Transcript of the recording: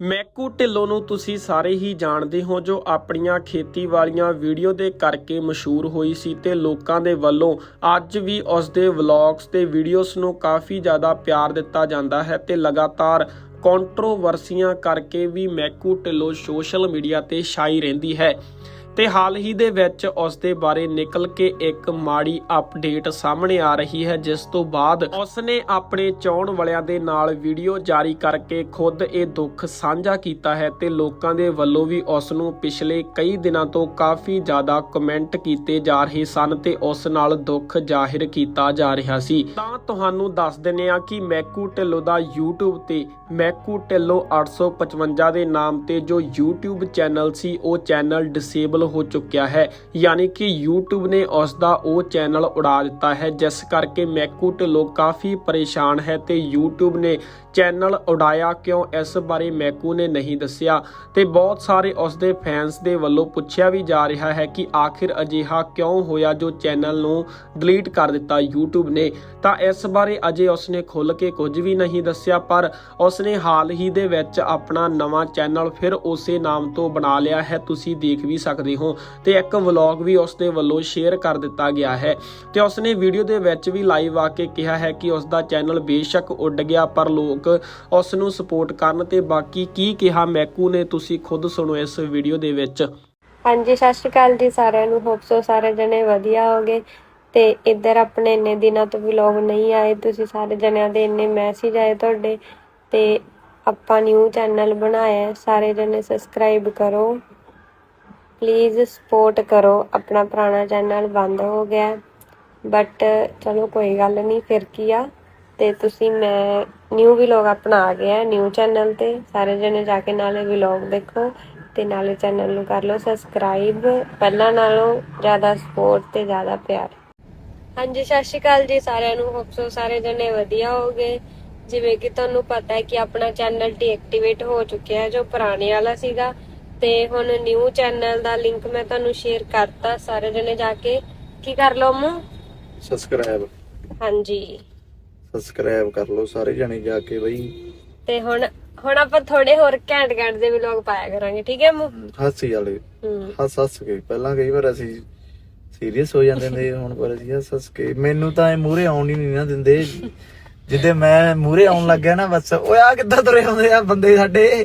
ਮੈਕੂ ਢਿੱਲੋਂ ਨੂੰ ਤੁਸੀਂ ਸਾਰੇ ਹੀ ਜਾਣਦੇ ਹੋ ਜੋ ਆਪਣੀਆਂ ਖੇਤੀ ਵਾਲੀਆਂ ਵੀਡੀਓ ਦੇ ਕਰਕੇ ਮਸ਼ਹੂਰ ਹੋਈ ਸੀ ਤੇ ਲੋਕਾਂ ਦੇ ਵੱਲੋਂ ਅੱਜ ਵੀ ਉਸ ਦੇ ਵਲੌਗਸ ਤੇ ਵੀਡੀਓਜ਼ ਨੂੰ ਕਾਫੀ ਜ਼ਿਆਦਾ ਪਿਆਰ ਦਿੱਤਾ ਜਾਂਦਾ ਹੈ ਤੇ ਲਗਾਤਾਰ ਕੰਟਰੋਵਰਸੀਆਂ ਕਰਕੇ ਵੀ ਮੈਕੂ ਢਿੱਲੋਂ ਸੋਸ਼ਲ ਮੀਡੀਆ ਤੇ ਛਾਈ ਰਹਿੰਦੀ ਹੈ। ਤੇ ਹਾਲ ਹੀ ਦੇ ਵਿੱਚ ਉਸ ਦੇ ਬਾਰੇ ਨਿਕਲ ਕੇ ਇੱਕ ਮਾੜੀ ਅਪਡੇਟ ਸਾਹਮਣੇ ਆ ਰਹੀ ਹੈ, ਜਿਸ ਤੋਂ ਬਾਅਦ ਉਸ ਨੇ ਆਪਣੇ ਚਾਹਣ ਵਾਲਿਆਂ ਦੇ ਨਾਲ ਵੀਡੀਓ ਜਾਰੀ ਕਰਕੇ ਖੁਦ ਇਹ ਦੁੱਖ ਸਾਂਝਾ ਕੀਤਾ ਹੈ ਤੇ ਲੋਕਾਂ ਦੇ ਵੱਲੋਂ ਵੀ ਉਸ ਨੂੰ ਪਿਛਲੇ ਕਈ ਦਿਨਾਂ ਤੋਂ ਕਾਫੀ ਜ਼ਿਆਦਾ ਕਮੈਂਟ ਕੀਤੇ ਜਾ ਰਹੇ ਸਨ ਤੇ ਉਸ ਨਾਲ ਦੁੱਖ ਜ਼ਾਹਿਰ ਕੀਤਾ ਜਾ ਰਿਹਾ ਸੀ। ਤਾਂ ਤੁਹਾਨੂੰ ਦੱਸ ਦਿੰਨੇ ਆ ਕਿ ਮੈਕੂ ਢਿੱਲੋਂ ਦਾ YouTube ਤੇ ਮੈਕੂ ਢਿੱਲੋਂ 855 ਦੇ ਨਾਮ ਤੇ ਜੋ YouTube ਚੈਨਲ ਸੀ, ਉਹ ਚੈਨਲ ਡਿਸੇਬਲ ਹੋ ਚੁੱਕਿਆ ਹੈ। ਯਾਨੀ ਕਿ YouTube ਨੇ ਉਸ ਦਾ ਉਹ ਚੈਨਲ ਉਡਾ ਦਿੱਤਾ ਹੈ, ਜਿਸ ਕਰਕੇ ਮੈਕੂ ਢਿੱਲੋਂ ਕਾਫੀ ਪਰੇਸ਼ਾਨ ਹੈ ਤੇ YouTube ਨੇ ਚੈਨਲ ਉਡਾਇਆ ਕਿਉਂ, ਇਸ ਬਾਰੇ ਮੈਕੂ ਨੇ ਨਹੀਂ ਦੱਸਿਆ। ਤੇ ਬਹੁਤ ਸਾਰੇ ਉਸ ਦੇ ਫੈਨਸ ਦੇ ਵੱਲੋਂ ਪੁੱਛਿਆ ਵੀ ਜਾ ਰਿਹਾ ਹੈ ਕਿ ਆਖਿਰ ਅਜਿਹਾ ਕਿਉਂ ਹੋਇਆ ਜੋ ਚੈਨਲ ਨੂੰ ਡਿਲੀਟ ਕਰ ਦਿੱਤਾ YouTube ਨੇ। ਤਾਂ ਇਸ ਬਾਰੇ ਅਜੇ ਉਸਨੇ ਖੁੱਲ ਕੇ ਕੁਝ ਵੀ ਨਹੀਂ ਦੱਸਿਆ, ਪਰ ਉਸਨੇ ਹਾਲ ਹੀ ਦੇ ਵਿੱਚ ਆਪਣਾ ਨਵਾਂ ਚੈਨਲ ਫਿਰ ਉਸੇ ਨਾਮ ਤੋਂ ਬਣਾ ਲਿਆ ਹੈ, ਤੁਸੀਂ ਦੇਖ ਵੀ ਸਕਦੇ ਹੋ ਤੇ ਇੱਕ ਵਲੌਗ ਵੀ ਉਸ ਦੇ ਵੱਲੋਂ ਸ਼ੇਅਰ ਕਰ ਦਿੱਤਾ ਗਿਆ ਹੈ। ਤੇ ਉਸਨੇ ਵੀਡੀਓ ਦੇ ਵਿੱਚ ਵੀ ਲਾਈਵ ਆ ਕੇ ਕਿਹਾ ਹੈ ਕਿ ਉਸ ਦਾ ਚੈਨਲ ਬੇਸ਼ੱਕ ਉੱਡ ਗਿਆ, ਪਰ ਲੋਕ ਉਸ ਨੂੰ ਸਪੋਰਟ ਕਰਨ ਤੇ ਬਾਕੀ ਕੀ ਕਿਹਾ ਮੈਕੂ ਨੇ ਤੁਸੀਂ ਖੁਦ ਸੁਣੋ ਇਸ ਵੀਡੀਓ ਦੇ ਵਿੱਚ। ਹਾਂਜੀ, ਸਤਿ ਸ਼੍ਰੀ ਅਕਾਲ ਜੀ ਸਾਰਿਆਂ ਨੂੰ। ਹੋਪ ਸੋ ਸਾਰੇ ਜਣੇ ਵਧੀਆ ਹੋਗੇ। ਤੇ ਇੱਧਰ ਆਪਣੇ ਇੰਨੇ ਦਿਨਾਂ ਤੋਂ ਵਲੌਗ ਨਹੀਂ ਆਏ। ਤੁਸੀਂ ਸਾਰੇ ਜਣਿਆਂ ਦੇ ਇੰਨੇ ਮੈਸੇਜ ਆਏ ਤੁਹਾਡੇ। ਤੇ ਆਪਾਂ ਨਿਊ ਚੈਨਲ ਬਣਾਇਆ ਹੈ। ਸਾਰੇ ਜਣੇ ਸਬਸਕ੍ਰਾਈਬ ਕਰੋ। ਪਲੀਜ਼ ਸਪੋਰਟ ਕਰੋ। ਆਪਣਾ ਪੁਰਾਣਾ ਚੈਨਲ ਬੰਦ ਹੋ ਗਿਆ ਬਟ ਚਲੋ ਕੋਈ ਗੱਲ ਨਹੀਂ, ਫਿਰ ਕੀ ਆ? ਤੇ ਤੁਸੀਂ ਮੈਂ ਨਿਊ ਵਲੌਗ ਆਪਣਾ ਆ ਗਿਆ ਨਿਊ ਚੈਨਲ ਤੇ। ਸਾਰੇ ਜਣੇ ਜਾ ਕੇ ਨਾਲੇ ਵਲੌਗ ਦੇਖੋ ਤੇ ਨਾਲੇ ਚੈਨਲ ਨੂੰ ਕਰ ਲਓ ਸਬਸਕ੍ਰਾਈਬ ਪਹਿਲਾਂ ਨਾਲੋਂ ਜ਼ਿਆਦਾ ਸਪੋਰਟ ਤੇ ਜ਼ਿਆਦਾ ਪਿਆਰ। ਹਾਂਜੀ, ਸਤਿ ਸ਼੍ਰੀ ਅਕਾਲ ਜੀ ਸਾਰਿਆਂ ਨੂੰ। ਹੋਪ ਸੋ ਸਾਰੇ ਜਣੇ ਵਧੀਆ ਹੋਗੇ ਜਿਵੇਂ ਕਿ ਤੁਹਾਨੂੰ ਪਤਾ ਹੈ ਕਿ ਆਪਣਾ ਚੈਨਲ ਡੀਐਕਟੀਵੇਟ ਹੋ ਚੁੱਕਿਆ ਹੈ, ਜੋ ਪੁਰਾਣੇ ਵਾਲਾ ਸੀਗਾ। ਤੇ ਹੁਣ ਨਿਊ ਚੈਨਲ ਦਾ ਲਿੰਕ ਮੈਂ ਤੁਹਾਨੂੰ ਸ਼ੇਅਰ ਕਰਤਾ ਸਾਰੇ ਜਣੇ ਜਾ ਕੇ। ਕੀ ਕਰ ਲਓ ਮੂੰ ਸਬਸਕ੍ਰਾਈਬ ਹਾਂਜੀ। ਸਬਸਕ੍ਰਾਈਬ ਕਰ ਲਓ ਸਾਰੇ ਜਣੇ ਜਾ ਕੇ ਬਈ। ਤੇ ਹੁਣ ਹੁਣ ਆਪਾਂ ਥੋੜੇ ਹੋਰ ਘੈਂਟ ਘੈਂਟ ਦੇ ਵਲੌਗ ਪਾਇਆ ਕਰਾਂਗੇ ਠੀਕ ਹੈ ਮੂੰ ਹਾਸੀ ਵਾਲੇ। ਹੂੰ। ਹੱਸ ਹੱਸ ਕੇ। ਪਹਿਲਾਂ ਕਈ ਵਾਰ ਅਸੀਂ ਸੀਰੀਅਸ ਹੋ ਜਾਂਦੇ ਨੇ ਹੁਣ ਪਰ ਅਸੀਂ ਹੱਸ ਹੱਸ ਕੇ। ਮੈਨੂੰ ਤਾਂ ਇਹ ਮੂਰੇ ਆਉਣ ਹੀ ਨਹੀਂ ਨਾ ਦਿੰਦੇ। ਜਿੱਦੇ ਮੈਂ ਮੂਰੇ ਆਉਣ ਲੱਗਿਆ ਨਾ ਬਸ ਓਏ ਆ ਕਿੱਦਾਂ ਤੁਰੇ ਆਉਂਦੇ ਆ ਬੰਦੇ ਸਾਡੇ?